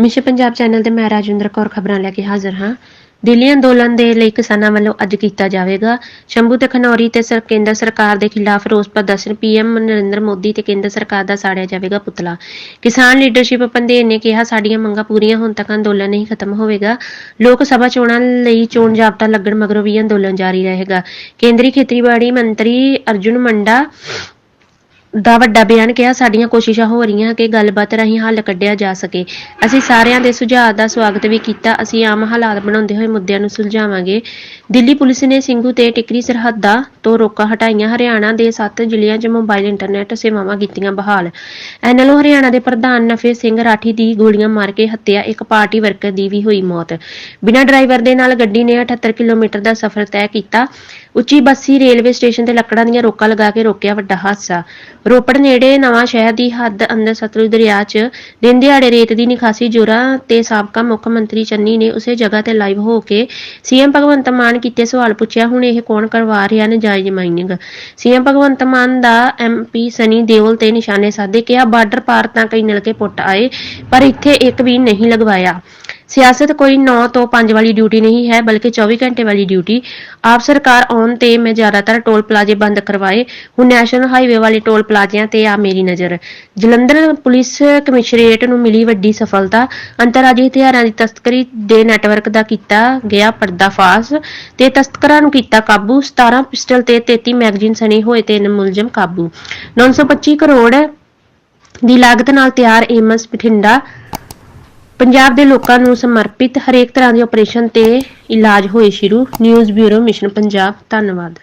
Mission Punjab channel ਤੇ ਮੈਂ ਰਾਜਿੰਦਰ ਕੌਰ ਖਬਰਾਂ ਲੈ ਕੇ ਹਾਜ਼ਰ ਹਾਂ। ਦਿੱਲੀ ਅੰਦੋਲਨ ਦੇ ਲਈ ਕਿਸਾਨਾਂ ਵੱਲੋਂ ਅੱਜ ਕੀਤਾ ਜਾਵੇਗਾ। ਸ਼ੰਭੂ ਤੇ ਖਨੌਰੀ ਤੇ ਸਰ ਕੇਂਦਰ ਸਰਕਾਰ ਦੇ ਖਿਲਾਫ ਰੋਸ ਪ੍ਰਦਰਸ਼ਨ ਪੀਐਮ ਨਰਿੰਦਰ ਮੋਦੀ ਤੇ ਕੇਂਦਰ ਸਰਕਾਰ ਦਾ ਸਾੜਿਆ ਜਾਵੇਗਾ ਪੁਤਲਾ। ਕਿਸਾਨ ਲੀਡਰਸ਼ਿਪ ਪੰਦੇਰ ਨੇ ਕਿਹਾ, ਸਾਡੀਆਂ ਮੰਗਾਂ ਪੂਰੀਆਂ ਹੋਣ ਤੱਕ ਅੰਦੋਲਨ ਨਹੀਂ ਖਤਮ ਹੋਵੇਗਾ। ਲੋਕ ਸਭਾ ਚੋਣਾਂ ਲਈ ਚੋਣ ਜਾਬਤਾ ਲੱਗਣ ਮਗਰੋਂ ਵੀ ਅੰਦੋਲਨ ਜਾਰੀ ਰਹੇਗਾ। ਕੇਂਦਰੀ ਖੇਤੀਬਾੜੀ ਮੰਤਰੀ ਅਰਜੁਨ ਮੰਡਾ ਦਾ ਵੱਡਾ ਬਿਆਨ ਕਿਹਾ, ਸਾਡੀਆਂ ਕੋਸ਼ਿਸ਼ਾਂ ਹੋ ਰਹੀਆਂ ਕਿ ਗੱਲਬਾਤ ਰਾਹੀਂ ਹੱਲ ਕੱਢਿਆ ਜਾ ਸਕੇ। ਅਸੀਂ ਸਾਰਿਆਂ ਦੇ ਸੁਝਾਅ ਦਾ ਸਵਾਗਤ ਵੀ ਕੀਤਾ। ਅਸੀਂ ਆਮ ਹਾਲਾਤ ਬਣਾਉਂਦੇ ਹੋਏ ਮੁੱਦਿਆਂ ਨੂੰ ਸੁਲਝਾਵਾਂਗੇ। ਦਿੱਲੀ ਪੁਲਿਸ ਨੇ ਸਿੰਘੂ ਤੇ ਟਿਕਰੀ ਸਰਹੱਦਾਂ ਤੋਂ ਰੋਕਾਂ ਹਟਾਈਆਂ ਹਰਿਆਣਾ ਦੇ 7 ਜ਼ਿਲ੍ਹਿਆਂ 'ਚ ਮੋਬਾਈਲ ਇੰਟਰਨੈਟ ਸੇਵਾਵਾਂ ਕੀਤੀਆਂ ਬਹਾਲ। ਐਨਐਲਓ ਹਰਿਆਣਾ ਦੇ ਪ੍ਰਧਾਨ ਨਫੇ ਸਿੰਘ ਰਾਠੀ ਦੀ ਗੋਲੀਆਂ ਮਾਰ ਕੇ ਹੱਤਿਆ ਇੱਕ ਪਾਰਟੀ ਵਰਕਰ ਦੀ ਵੀ ਹੋਈ ਮੌਤ। ਬਿਨਾਂ ਡਰਾਈਵਰ ਦੇ ਨਾਲ ਗੱਡੀ ਨੇ 78 ਕਿਲੋਮੀਟਰ ਦਾ ਸਫ਼ਰ ਤੈਅ ਕੀਤਾ। ਉੱਚੀ ਬੱਸੀ ਰੇਲਵੇ ਸਟੇਸ਼ਨ ਤੇ ਲੱਕੜਾਂ ਦੀਆਂ ਰੋਕਾਂ ਲਗਾ ਕੇ ਰੋਕਿਆ ਵੱਡਾ ਹਾਦਸਾ। ਰੋਪੜ ਨੇੜੇ ਨਵਾਂ ਸ਼ਹਿਰ ਦੀ ਹੱਦ ਅੰਦਰ ਸਤਲੁਜ ਦਰਿਆ 'ਚ ਦਿਨ ਦਿਹਾੜੇ ਰੇਤ ਦੀ ਨਿਕਾਸੀ ਜੋਰਾਂ ਤੇ ਸਾਬਕਾ ਮੁੱਖ ਮੰਤਰੀ ਚੰਨੀ ਨੇ ਉਸੇ ਜਗ੍ਹਾ ਤੇ ਲਾਈਵ ਹੋ ਕੇ ਸੀਐਮ ਭਗਵੰਤ ਮਾਨ ਕੀਤੇ ਸਵਾਲ ਪੁੱਛਿਆ, ਹੁਣ ਇਹ ਕੌਣ ਕਰਵਾ ਰਿਹਾ ਨਜਾਇਜ਼ ਮਾਈਨਿੰਗ? ਸੀਐਮ ਭਗਵੰਤ ਮਾਨ ਦਾ ਐਮਪੀ ਸਨੀ ਦਿਓਲ ਤੇ ਨਿਸ਼ਾਨੇ ਸਾਧੇ ਕਿਹਾ, ਬਾਰਡਰ ਪਾਰ ਤਾਂ ਕਈ ਨਲਕੇ ਪੁੱਟ ਆਏ, ਪਰ ਇੱਥੇ ਇੱਕ ਵੀ ਨਹੀਂ ਲਗਵਾਇਆ। ਸਿਆਸਤ ਕੋਈ 9 ਤੋਂ 5 ਵਾਲੀ ਡਿਊਟੀ ਨਹੀਂ ਹੈ, ਬਲਕਿ 24 ਘੰਟੇ ਵਾਲੀ ਡਿਊਟੀ ਆਪ ਸਰਕਾਰ ਆਉਣ ਤੇ ਮੈਂ ਜ਼ਿਆਦਾਤਰ ਟੋਲ ਪਲਾਜ਼ੇ ਬੰਦ ਕਰਵਾਏ। ਹੁਣ ਨੈਸ਼ਨਲ ਹਾਈਵੇ ਵਾਲੇ ਟੋਲ ਪਲਾਜ਼ਿਆਂ ਤੇ ਆ ਮੇਰੀ ਨਜ਼ਰ। ਜਲੰਧਰ ਪੁਲਿਸ ਕਮਿਸ਼ਨਰੇਟ ਨੂੰ ਮਿਲੀ ਵੱਡੀ ਸਫਲਤਾ। ਅੰਤਰਰਾਜੀ ਹਥਿਆਰਾਂ ਦੀ ਤਸਕਰੀ ਦੇ ਨੈਟਵਰਕ ਦਾ ਕੀਤਾ ਗਿਆ ਪਰਦਾਫਾਸ਼ ਤੇ ਤਸਕਰਾਂ ਨੂੰ ਕੀਤਾ ਕਾਬੂ। 17 ਪਿਸਟਲ ਤੇ 33 ਮੈਗਜ਼ੀਨ ਸਣੇ ਹੋਏ ਤਿੰਨ ਮੁਲਜ਼ਮ ਕਾਬੂ। 925 ਕਰੋੜ ਦੀ ਲਾਗਤ ਨਾਲ ਤਿਆਰ ਏਮਸ ਬਠਿੰਡਾ ਪੰਜਾਬ ਦੇ ਲੋਕਾਂ ਨੂੰ ਸਮਰਪਿਤ ਹਰੇਕ ਤਰ੍ਹਾਂ ਦੇ ਆਪਰੇਸ਼ਨ ਤੇ ਇਲਾਜ ਹੋਏ ਸ਼ੁਰੂ। ਨਿਊਜ਼ ਬਿਊਰੋ ਮਿਸ਼ਨ ਪੰਜਾਬ ਧੰਨਵਾਦ।